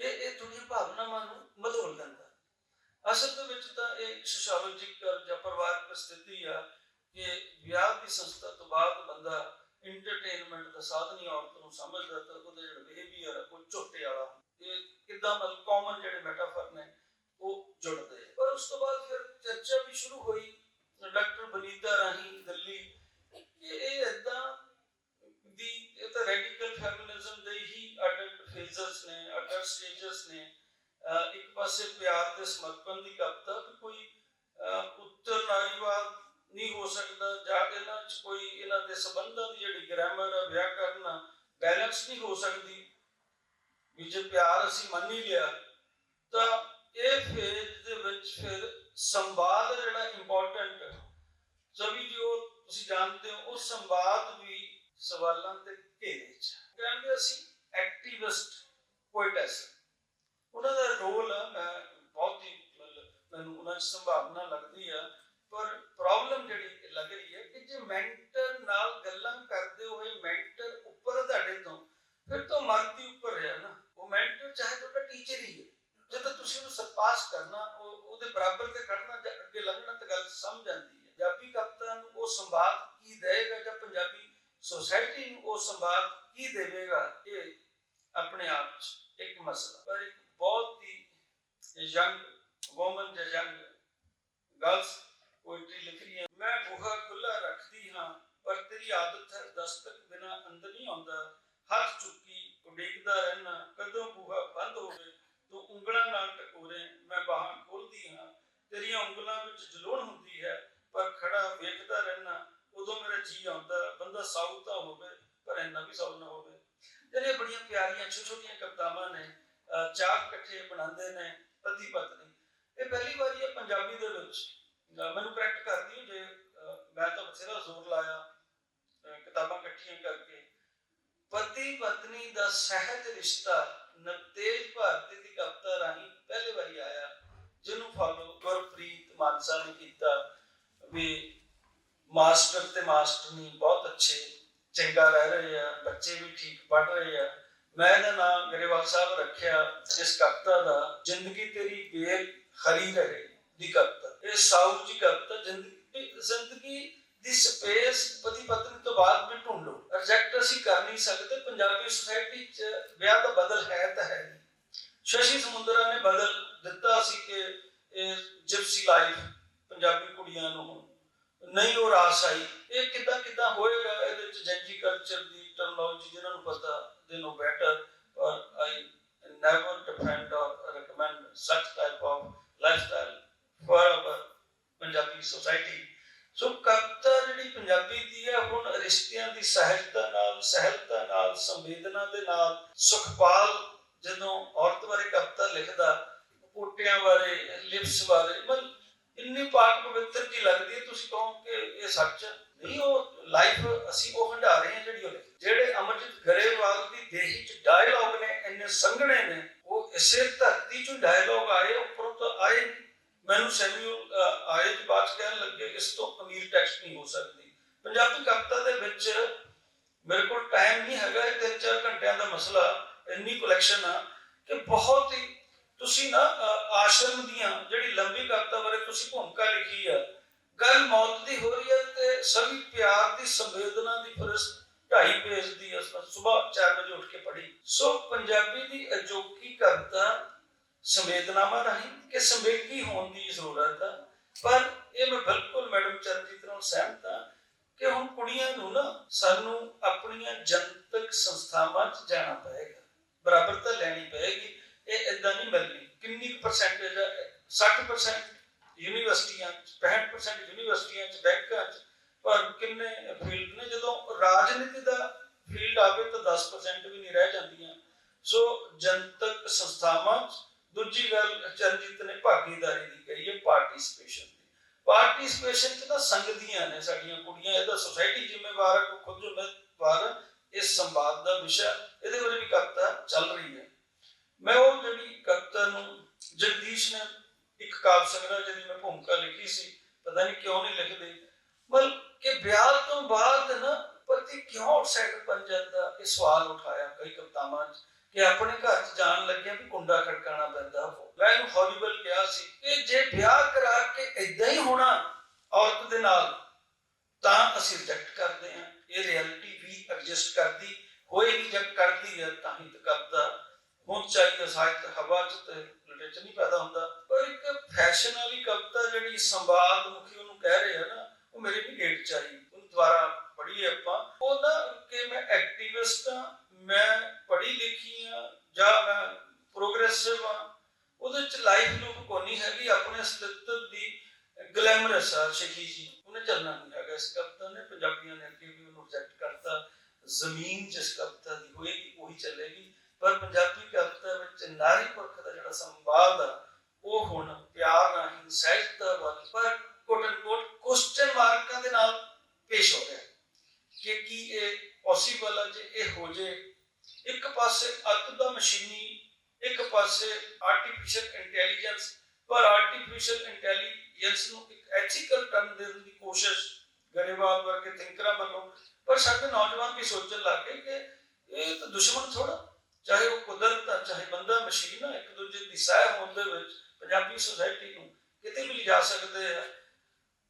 Speaker 1: ਇਹ ਇਹ ਦੁਨੀਆ ਭਾਵਨਾਵਾਂ ਨੂੰ ਮਧੋਲ ਦਿੰਦਾ। ਅਸਲ ਦੇ ਵਿੱਚ ਤਾਂ ਇਹ ਸੋਸ਼ੀਓਲੋਜੀਕਲ ਜਾਂ ਪਰਿਵਾਰਕ ਸਥਿਤੀ ਆ ਕਿ ਵਿਆਹ ਦੀ ਸੰਸਥਾ ਤੋਂ ਬਾਅਦ ਬੰਦਾ ਇੰਟਰਟੇਨਮੈਂਟ ਦਾ ਸਾਧਨ ਹੀ ਔਰਤ ਨੂੰ ਸਮਝਦਾ ਤਾਂ ਉਹਦਾ ਜਿਹੜਾ ਬਿਹੇਵੀਅਰ ਹੈ ਉਹ ਝੋਟੇ ਵਾਲਾ ਇਹ ਕਿਦਾਂ ਮਤਲਬ ਕਾਮਨ ਜਿਹੜੇ ਮੈਟਾਫਰ ਨੇ ਉਹ ਜੁੜਦੇ ਪਰ ਉਸ ਤੋਂ ਬਾਅਦ ਫਿਰ ਚਰਚਾ ਵੀ ਸ਼ੁਰੂ ਹੋਈ ਡਾਕਟਰ ਬਨੀਤਾ ਰਾਹੀਂ ਦਿੱਲੀ ਇਹ ਇਹ ਏਦਾਂ ਦੀ, ਇਹ ਤਾਂ ਰੈਡੀਕਲ ਫੈਮਿਨਿਜ਼ਮ ਦੇ ਹੀ ਅਡਲਟ ਫੇਜ਼ਸ ਨੇ ਅਡਲਟ ਸਟੇਜਸ ਨੇ। ਇੱਕ ਪਾਸੇ ਪਿਆਰ ਤੇ ਸਮਰਪਣ ਦੀ ਕਵਿਤਾ ਕਿ ਕੋਈ, ਅਹ ਉੱਤਰ ਨਾਰੀਵਾਦ ਨਹੀਂ ਹੋ ਸਕਦਾ, ਜਾਂ ਇਹਨਾਂ 'ਚ ਕੋਈ ਇਹਨਾਂ ਦੇ ਸੰਬੰਧਾਂ ਦੀ ਜਿਹੜੀ ਗ੍ਰਾਮਰ ਹੈ ਵਿਆਕਰਨ ਬੈਲੈਂਸ ਨਹੀਂ ਹੋ ਸਕਦੀ। ਵੀ ਜੇ ਪਿਆਰ ਅਸੀਂ ਮੰਨ ਹੀ ਲਿਆ, ਤਾਂ ਇਹ ਫੇਜ਼ ਦੇ ਵਿੱਚ ਫਿਰ ਸੰਵਾਦ ਜਿਹੜਾ ਇੰਪੋਰਟੈਂਟ ਸਭੀ ਜੋ ਤੁਸੀਂ ਜਾਣਦੇ ਹੋ, ਉਹ ਸੰਵਾਦ ਵੀ ਸਵਾਲਾਂ ਦੇ ਘੇਰੇ 'ਚ ਹੈ। ਕਹਿੰਦੇ ਅਸੀਂ ਐਕਟਿਵਿਸਟ ਪੋਇਟਸ ਉਹਨਾਂ ਦਾ ਰੋਲ ਮੈਂ ਬਹੁਤ ਹੀ ਮਤਲਬ ਮੈਨੂੰ ਉਹਨਾਂ 'ਚ ਸੰਭਾਵਨਾ ਲੱਗਦੀ ਆ, ਪਰ ਪ੍ਰੋਬਲਮ ਜਿਹੜੀ ਲੱਗ ਰਹੀ ਹੈ ਕਿ ਜੇ ਮੈਂਟਰ ਨਾਲ ਗੱਲਾਂ ਕਰਦੇ ਹੋਏ ਮੈਂਟਰ ਉੱਪਰ ਤੁਹਾਡੇ ਤੋਂ, ਫਿਰ ਤਾਂ ਮਰਦ ਦੀ ਉੱਪਰ ਰਿਹਾ ਨਾ। ਉਹ ਮੈਂਟਰ ਚਾਹੇ ਤੁਹਾਡਾ ਟੀਚਰ ਹੀ ਹੈ। ਜਦੋਂ ਤੁਸੀਂ ਉਹਨੂੰ ਸਰਪਾਸ ਕਰਨਾ, ਉਹ, ਉਹਦੇ ਬਰਾਬਰ ਤੇ ਖੜਨਾ ਜਾਂ ਅੱਗੇ ਲੰਘਣਾ ਤਾਂ ਗੱਲ ਸਮਝ ਜਾਂਦੀ ਹੈ। ਪੰਜਾਬੀ ਕਵਿਤਾ ਨੂੰ ਉਹ ਸੰਵਾਦ ਕੀ ਦੇਵੇਗਾ ਜਾਂ ਪੰਜਾਬੀ ਸੋਸਾਇਟੀ ਨੂੰ ਉਹ ਸੰਵਾਦ ਕੀ ਦੇਵੇਗਾ, ਇਹ ਆਪਣੇ ਆਪ 'ਚ ਇੱਕ ਮਸਲਾ। ਪਰ ਇੱਕ ਬਹੁਤ ਹੀ ਯੰਗ ਔਮਨ ਜਾਂ ਯੰਗ ਗਰਲਸ ਪੋਇਟਰੀ ਲਿਖ ਰਹੀ ਹੈ। ਮੈਂ ਬੂਹਾ ਖੁੱਲਾ ਰੱਖਦੀ ਹਾਂ, ਪਰ ਤੇਰੀ ਆਦਤ ਹੈ ਦਸਤਕ ਬਿਨਾ ਅੰਦਰ ਨਹੀਂ ਆਉਂਦਾ। ਹੱਥ ਚੁੱਕੀ ਉਡੀਕਦਾ ਰਹਿਣਾ ਕਦੋਂ ਬੂਹਾ ਬੰਦ ਹੋਵੇ ਤੂੰ ਉਂਗਲਾਂ ਨਾਲ ਟਕੋਰੇ ਮੈਂ ਬਾਹਾਂ ਖੋਲਦੀ ਹਾਂ ਤੇਰੀਆਂ ਉਂਗਲਾਂ ਵਿੱਚ ਜਲੂਣ ਹੁੰਦੀ ਹੈ ਪਰ ਖੜਾ ਵੇਖਦਾ ਰਹਿਣਾ ਉਦੋਂ ਮੇਰਾ ਜੀ ਆਉਂਦਾ, ਬੰਦਾ ਸਾਊ ਤਾਂ ਹੋਵੇ, ਪਰ ਇੰਨਾ ਵੀ ਸਾਊ ਨਾ ਹੋਵੇ। ਜਿਹੜੀਆਂ ਬੜੀਆਂ ਪਿਆਰੀਆਂ ਛੋਟੀਆਂ ਛੋਟੀਆਂ ਨੇ ਚਾਰ ਇਕੱਠੇ ਬਣਾਉਂਦੇ ਨੇ ਪਤੀ ਪਤਨੀ, ਇਹ ਪਹਿਲੀ ਵਾਰੀ ਹੈ ਪੰਜਾਬੀ ਦੇ ਵਿੱਚ। ਮੈਨੂੰ ਕਰੈਕਟ ਕਰਦੀ ਜੇ ਮੈਂ ਤਾਂ ਬਥੇਰਾ ਜ਼ੋਰ ਲਾਇਆ ਕਿਤਾਬਾਂ ਇਕੱਠੀਆਂ ਕਰਕੇ। ਪਤੀ ਪਤਨੀ ਦਾ ਸਹਿਜ ਰਿਸ਼ਤਾ ਨਵਤੇਜ ਭਾਰਤੀ ਦੀ ਕਵਿਤਾ ਰਾਹੀਂ ਪਹਿਲੀ ਵਾਰੀ ਆਇਆ, ਜਿਹਨੂੰ ਫਾਲੋ ਗੁਰਪ੍ਰੀਤ ਮਾਨਸਾ ਨੇ ਕੀਤਾ ਵੀ ਮਾਸਟਰ ਤੇ ਮਾਸਟਰਨੀ ਬਹੁਤ ਅੱਛੇ, ਚੰਗਾ ਰਹਿ ਰਹੇ ਆ, ਬੱਚੇ ਵੀ ਠੀਕ ਪੜ੍ਹ ਰਹੇ ਆ। ਮੈਂ ਇਹਦਾ ਨਾਮ ਗਰੇਵਾਲ ਸਾਹਿਬ ਰੱਖਿਆ ਇਸ ਕਵਿਤਾ ਦਾ, ਜ਼ਿੰਦਗੀ ਤੇਰੀ ਬੇਲ ਖਰੀ ਰਹੇ ਦੀ ਕਵਿਤਾ। ਇਹ ਸਾਊਥ ਦੀ ਕਵਿਤਾ, ਜ਼ਿੰਦਗੀ ਜ਼ਿੰਦਗੀ ਦੀ ਸਪੇਸ ਪਤੀ ਪਤਨੀ ਤੋਂ ਬਾਅਦ ਵੀ ਢੂੰਡੋ ਰਿਜੈਕਟ ਅਸੀਂ ਕਰ ਨਹੀਂ ਸਕਦੇ, ਪੰਜਾਬੀ ਸੋਸਾਇਟੀ 'ਚ ਵਿਆਹ ਦਾ ਬਦਲ ਹੈ ਤਾਂ ਹੈ ਸ਼ਸ਼ੀ ਸਮੁੰਦਰਾ ਨੇ ਬਦਲ ਦਿੱਤਾ ਸੀ ਕਿ ਇਹ ਜਿਪਸੀ ਲਾਈਫ ਪੰਜਾਬੀ ਕੁੜੀਆਂ ਨੂੰ ਨਹੀਂ ਉਹ ਰਾਸ ਆਈ ਇਹ ਕਿੱਦਾਂ ਕਿੱਦਾਂ ਹੋਏਗਾ ਇਹਦੇ ਵਿੱਚ ਜੈਂਜੀ ਕਲਚਰ ਦੀ ਟਰਮਨੋਲੋਜੀ ਜਿਹਨਾਂ ਨੂੰ ਪਤਾ ਦੇ ਨੋ ਬੈਟਰ ਪਰ ਆਈ never defend or recommend such type of lifestyle for our Punjabi society. ਸੋ ਕਵਿਤਾ ਜਿਹੜੀ ਪੰਜਾਬੀ ਦੀ ਹੈ, ਹੁਣ ਰਿਸ਼ਤਿਆਂ ਦੀ ਸਹਿਜਤਾ ਨਾਲ, ਸਹਿਲਤਾ ਨਾਲ, ਸੰਵੇਦਨਾ ਦੇ ਨਾਲ, ਸੁਖਪਾਲ ਜਦੋਂ ਔਰਤ ਬਾਰੇ ਕਵਿਤਾ ਲਿਖਦਾ, ਪੋਟਿਆਂ ਬਾਰੇ, ਲਿਪਸ ਬਾਰੇ, ਮਤਲਬ ਇੰਨੀ ਪਾਕ ਪਵਿੱਤਰ ਜੀ ਲੱਗਦੀ ਹੈ ਤੁਸੀਂ ਕਹੋ ਕਿ ਇਹ ਸੱਚ ਨਹੀਂ ਉਹ ਲਾਈਫ ਅਸੀਂ ਉਹ ਹੰਡਾ ਰਹੇ ਹਾਂ ਜਿਹੜੀ ਉਹ ਜਿਹੜੇ ਅਮਰਜੀਤ ਗਰੇਵਾਲ ਦੀ ਦੇਹੀ ਚ ਡਾਇਲੌਗ ਨੇ ਇੰਨੇ ਸੰਘਣੇ ਨੇ ਉਹ ਇਸੇ ਧਰਤੀ ਚੋਂ ਡਾਇਲੌਗ ਆਏ ਉੱਪਰੋਂ ਤਾਂ ਆਏ ਮੈਨੂੰ ਸੈਮੂਅਲ ਅਹ, ਬਾਤ ਕਹਿਣ ਲੱਗੇ ਇਸ ਤੋਂ ਅਮੀਰ ਟੈਕਸਟ ਨਹੀਂ ਹੋ ਸਕਦੀ। ਪੰਜਾਬੀ ਕਵਿਤਾ ਦੇ ਵਿੱਚ ਮੇਰੇ ਕੋਲ ਟਾਈਮ ਨਹੀਂ ਹੈਗਾ ਇਹ ਤਿੰਨ ਚਾਰ ਘੰਟਿਆਂ ਦਾ ਮਸਲਾ ਇੰਨੀ ਕਲੈਕਸ਼ਨ ਆ ਕਿ ਬਹੁਤ ਹੀ ਤੁਸੀਂ ਨਾ ਅਹ, ਆਸ਼ਰਮ ਦੀਆਂ ਜਿਹੜੀ ਲੰਬੀ ਕਵਿਤਾ ਬਾਰੇ ਤੁਸੀਂ ਭੂਮਿਕਾ ਲਿਖੀ ਆ ਗੱਲ ਮੌਤ ਦੀ ਹੋ ਰਹੀ ਹੈ ਤੇ ਸਭੀ ਪਿਆਰ ਦੀ ਸੰਵੇਦਨਾ ਦੀ ਫਰਸ ਢਾਈ ਪੇਜ ਦੀ ਸਵੇਰ 4 ਵਜੇ ਉੱਠ ਕੇ ਪੜ੍ਹੀ ਸੋ ਪੰਜਾਬੀ ਦੀ ਅਜੋਕੀ ਕਵਿਤਾ ਸੰਵੇਦਨਾਵਾਂ ਰਾਹੀਂ ਕਿ ਸੰਵੇਗੀ ਹੋਣ ਦੀ ਜ਼ਰੂਰਤ ਹੈ ਪਰ ਇਹ ਮੈਂ ਬਿਲਕੁਲ ਮੈਡਮ ਚਰਨਜੀਤ ਨਾਲ ਸਹਿਮਤ ਹਾਂ ਕਿ ਹੁਣ ਕੁੜੀਆਂ ਨੂੰ ਨਾ ਸਾਨੂੰ ਆਪਣੀਆਂ ਜਨਤਕ ਸੰਸਥਾਵਾਂ 'ਚ ਜਾਣਾ ਪਏਗਾ। ਬਰਾਬਰਤਾ ਲੈਣੀ ਪਏਗੀ, ਇਹ ਇਦਾਂ ਨਹੀਂ ਮਿਲਣੀ। ਕਿੰਨੀ ਪਰਸੈਂਟੇਜ 60% ਯੂਨੀਵਰਸਿਟੀਆਂ 65% ਯੂਨੀਵਰਸਿਟੀਆਂ 'ਚ, ਬੈਂਕਾਂ 'ਚ। ਪਰ ਕਿੰਨੇ ਫੀਲਡ ਨੇ? ਜਦੋਂ ਰਾਜਨੀਤੀ ਦਾ ਫੀਲਡ ਆਵੇ ਤਾਂ 10% ਵੀ ਨਹੀਂ ਰਹਿ ਜਾਂਦੀਆਂ। ਸੋ ਜਨਤਕ ਸੰਸਥਾਵਾਂ ਦੂਜੀ ਗੱਲ ਚਰਨਜੀਤ ਨੇ ਭਾਗੀਦਾਰੀ ਦੀ ਕਹੀ ਹੈ ਪਾਰਟਿਸਿਪੇਸ਼ਨ ਪਾਰਟਿਸਿਪੇਸ਼ਨ 'ਚ ਤਾਂ ਸੰਗਦੀਆਂ ਨੇ ਸਾਡੀਆਂ ਕੁੜੀਆਂ ਇਹਦਾ ਸੋਸਾਇਟੀ ਜ਼ਿੰਮੇਵਾਰ ਹੈ ਖੁਦ ਜ਼ਿੰਮੇਵਾਰ ਇਸ ਸੰਵਾਦ ਦਾ ਵਿਸ਼ਾ ਇਹਦੇ ਬਾਰੇ ਵੀ ਕਵਿਤਾ ਚੱਲ ਰਹੀ ਹੈ। ਮੈਂ ਉਹ ਜਿਹੜੀ ਕਵਿਤਾ ਨੂੰ ਜਗਦੀਸ਼ ਨੇ ਇੱਕ ਕਾਵਿ ਸੰਗ੍ਰਹ ਜਿਹਦੀ ਮੈਂ ਭੂਮਿਕਾ ਲਿਖੀ ਸੀ, ਪਤਾ ਨਹੀਂ ਕਿਉਂ ਨਹੀਂ ਲਿਖਦੇ। ਮਤਲਬ ਕਿ ਵਿਆਹ ਤੋਂ ਬਾਅਦ ਨਾ ਪਤੀ ਕਿਉਂ ਆਊਟਸਾਈਡਰ ਬਣ ਜਾਂਦਾ, ਇਹ ਸਵਾਲ ਉਠਾਇਆ ਕਈ ਕਵਿਤਾਵਾਂ 'ਚ। ਕਿ ਆਪਣੇ ਘਰ 'ਚ ਜਾਣ ਲੱਗਿਆ ਵੀ ਕੁੰਡਾ ਖੜਕਾਣਾ ਪੈਂਦਾ। ਮੈਂ ਇਹਨੂੰ ਹੌਲੀਬਲ ਕਿਹਾ ਸੀ ਕਿ ਜੇ ਵਿਆਹ ਕਰਾ ਕੇ ਇਦਾਂ ਹੀ ਹੋਣਾ ਔਰਤ ਦੇ ਨਾਲ, ਤਾਂ ਅਸੀਂ ਰਿਜੈਕਟ ਕਰਦੇ ਹਾਂ। ਇਹ ਰਿਐਲਿਟੀ ਵੀ ਐਗਜ਼ਿਸਟ ਕਰਦੀ ਹੋਏਗੀ ਜਦ ਕਰਦੀ ਹੈ, ਤਾਂ ਹੀ ਕਰਦਾ। ਹੁਣ ਚਾਹੀਦਾ ਸਾਹਿਤ ਹਵਾ 'ਚ ਤੇ ਲਿਟਰੇਚਰ ਨਹੀਂ ਪੈਦਾ ਹੁੰਦਾ। ਪਰ ਇੱਕ ਫੈਸ਼ਨ ਵਾਲੀ ਕਵਿਤਾ ਜਿਹੜੀ ਸੰਵਾਦ ਮੁਖੀ ਉਹਨੂੰ ਕਹਿ ਰਿਹਾ ਨਾ, ਉਹ ਮੇਰੇ ਵੀ ਗੇਟ 'ਚ ਦੁਬਾਰਾ ਪੜ੍ਹੀਏ ਆਪਾਂ। ਉਹ ਕਿ ਮੈਂ ਐਕਟਿਵਿਸਟ ਹਾਂ ਮੈਂ ਪੜ੍ਹੀ ਲਿਖੀ ਹਾਂ ਜਾਂ ਮੈਂ ਪ੍ਰੋਗਰੈਸਿਵ ਹਾਂ, ਉਹਦੇ ਚ ਲਾਈਫ ਲੁੱਕ ਕੋਨੀ ਹੈਗੀ ਆਪਣੇ ਅਸਤਿਤਵ ਦੀ ਗਲੈਮਰਸ ਆ ਸ਼ਹੀ ਜੀ। ਉਹਨੇ ਚੱਲਣਾ ਨਹੀਂ ਹੈਗਾ ਇਸ ਕਵਿਤਾ ਨੇ, ਪੰਜਾਬੀਆਂ ਨੇ ਅੱਗੇ ਵੀ ਉਹਨੂੰ ਰਿਜੈਕਟ ਕਰਤਾ। ਜ਼ਮੀਨ ਜਿਸ ਕਵਿਤਾ ਦੀ ਹੋਏਗੀ, ਉਹੀ ਚੱਲੇਗੀ। ਪਰ ਪੰਜਾਬੀ ਕਵਿਤਾ ਵਿੱਚ ਨਾਰੀ ਪੁਰਖ ਦਾ ਜਿਹੜਾ ਸੰਵਾਦ ਆ ਉਹ ਹੁਣ ਪਿਆਰ ਰਾਹੀਂ ਸਹਿਜਤਾ ਵੱਲ ਪਰ ਕੋਟ ਐਂਡ ਕੋਟ ਕੁਐਸਚਨ ਮਾਰਕਾਂ ਦੇ ਨਾਲ ਪੇਸ਼ ਹੋ ਰਿਹਾ ਕਿ ਕੀ ਇਹ ਪੋਸੀਬਲ ਹੈ ਜੇ ਇਹ ਹੋ ਜੇ ਇੱਕ ਪਾਸੇ ਅੱਤ ਦਾ ਮਸ਼ੀਨੀ ਇੱਕ ਪਾਸੇ ਆਰਟੀਫੀਸ਼ੀਅਲ ਇੰਟੈਲੀਜੈਂਸ ਪਰ ਆਰਟੀਫੀਸ਼ੀਅਲ ਇੰਟੈਲੀਜੈਂਸ ਨੂੰ ਇੱਕ ਐਥੀਕਲ ਟਰਨ ਦੇਣ ਦੀ ਕੋਸ਼ਿਸ਼ ਗਰੇਵਾਲ ਵਰਗੇ ਥਿੰਕਰਾਂ ਵੱਲੋਂ ਪਰ ਸਾਡੇ ਨੌਜਵਾਨ ਵੀ ਸੋਚਣ ਲੱਗ ਗਏ ਕਿ ਇਹ ਤਾਂ ਦੁਸ਼ਮਣ ਥੋੜਾ ਚਾਹੇ ਉਹ ਕੁਦਰਤ ਆ, ਚਾਹੇ ਬੰਦਾ ਮਸ਼ੀਨ ਆ, ਇੱਕ ਦੂਜੇ ਦੀ ਸਹਾਇ ਹੋਣ ਦੇ ਵਿੱਚ ਪੰਜਾਬੀ ਸੋਸਾਇਟੀ ਨੂੰ ਕਿਤੇ ਵੀ ਲਿਜਾ ਸਕਦੇ ਆ।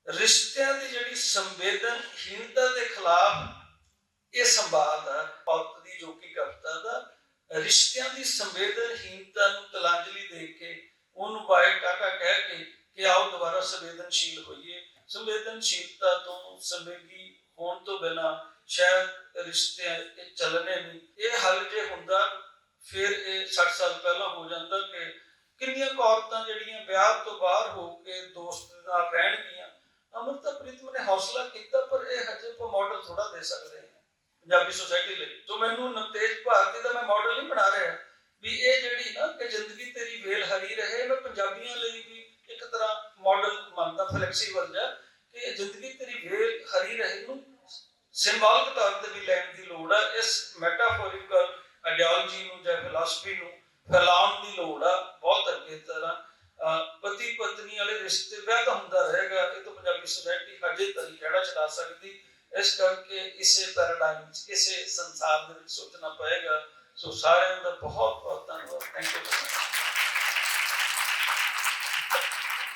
Speaker 1: ਰਿਸ਼ਤਿਆਂ ਦੀ ਜਿਹੜੀ ਸੰਵੇਦਨਹੀਨਤਾ ਦੇ ਖਿਲਾਫ ਇਹ ਸੰਵਾਦ ਆ ਔਰਤ ਦੀ ਜੋ ਕਿ ਕਵਿਤਾ ਦਾ, ਰਿਸ਼ਤਿਆਂ ਦੀ ਸੰਵੇਦਨਹੀਨਤਾ ਨੂੰ ਤਲਾਂਜਲੀ ਦੇ ਕੇ ਉਹਨੂੰ ਬਾਇਕਾਟਾ ਕਹਿ ਕੇ ਕਿ ਆਓ ਦੁਬਾਰਾ ਸੰਵੇਦਨਸ਼ੀਲ ਹੋਈਏ। ਸੰਵੇਦਨਸ਼ੀਲਤਾ ਤੋਂ ਸੰਵੇਗੀ ਹੋਣ ਤੋਂ ਬਿਨਾ ਸ਼ਾਇਦ ਰਿਸ਼ਤੇ ਇਹ ਚੱਲਣੇ ਨਹੀਂ। ਇਹ ਹੱਲ ਜੇ ਹੁੰਦਾ, ਫਿਰ ਇਹ 60 ਸਾਲ ਪਹਿਲਾਂ ਹੋ ਜਾਂਦਾ ਕਿ ਕਿੰਨੀਆਂ ਔਰਤਾਂ ਜਿਹੜੀਆਂ ਵਿਆਹ ਤੋਂ ਬਾਹਰ ਹੋ ਕੇ ਦੋਸਤ ਨਾਲ ਰਹਿਣਗੀਆਂ, ਅਮਰਤਾ ਪ੍ਰੀਤਮ ਨੇ ਹੌਸਲਾ ਕੀਤਾ, ਪਰ ਇਹ ਹਜੇ ਕੋ ਮਾਡਲ ਥੋੜਾ ਦੇ ਸਕਦੇ ਹੈ। ਪੰਜਾਬੀ ਸੋਸਾਇਟੀ ਲਈ। ਸੋ ਮੈਨੂੰ ਨਵਤੇਜ ਭਾਰਤੀ ਦਾ ਮੈਂ ਮਾਡਲ ਨਹੀਂ ਬਣਾ ਰਿਹਾ, ਵੀ ਇਹ ਜਿਹੜੀ ਨਾ ਕਿ ਜ਼ਿੰਦਗੀ ਤੇਰੀ ਵੇਲ ਹਰੀ ਰਹੇ, ਮੈਂ ਪੰਜਾਬੀਆਂ ਲਈ ਵੀ ਇੱਕ ਤਰ੍ਹਾਂ ਮਾਡਲ ਮੰਨਦਾ ਫਲੈਕਸੀਬਲ ਜਿਹਾ, ਕਿ ਜ਼ਿੰਦਗੀ ਤੇਰੀ ਵੇਲ ਹਰੀ ਰਹੇ ਨੂੰ ਸਿੰਬਾਲਿਕ ਤੌਰ ਵੀ ਲੈਣ ਦੀ ਲੋੜ ਆ, ਇਸ ਮੈਟਾਫੋਰਿਕਲ ਆਈਡੀਓਲੋਜੀ ਨੂੰ ਜਾਂ ਫਿਲਾਸਫੀ ਨੂੰ ਫੈਲਾਉਣ ਦੀ ਲੋੜ ਆ, ਬਹੁਤ ਅੱਗੇ ਤਰ੍ਹਾਂ ਪਤੀ ਪਤਨੀ ਵਾਲੇ ਰਿਸ਼ਤੇ ਵਿਆਹ ਤਾਂ ਹੁੰਦਾ ਰਹੇਗਾ, ਇਹ ਤਾਂ ਪੰਜਾਬੀ ਸੋਸਾਇਟੀ ਹਜੇ ਤੱਕ ਖੜਾ ਚਲਾ ਸਕਦੀ। ਇਸ ਕਰਕੇ ਇਸੇ ਪੈਰਾਡਾਈਮ ਇਸੇ ਸੰਸਾਰ ਦੇ ਵਿੱਚ ਸੋਚਣਾ ਪਏਗਾ। ਸੋ ਸਾਰਿਆਂ ਦਾ ਬਹੁਤ ਬਹੁਤ ਧੰਨਵਾਦ ਥੈਂਕ ਯੂ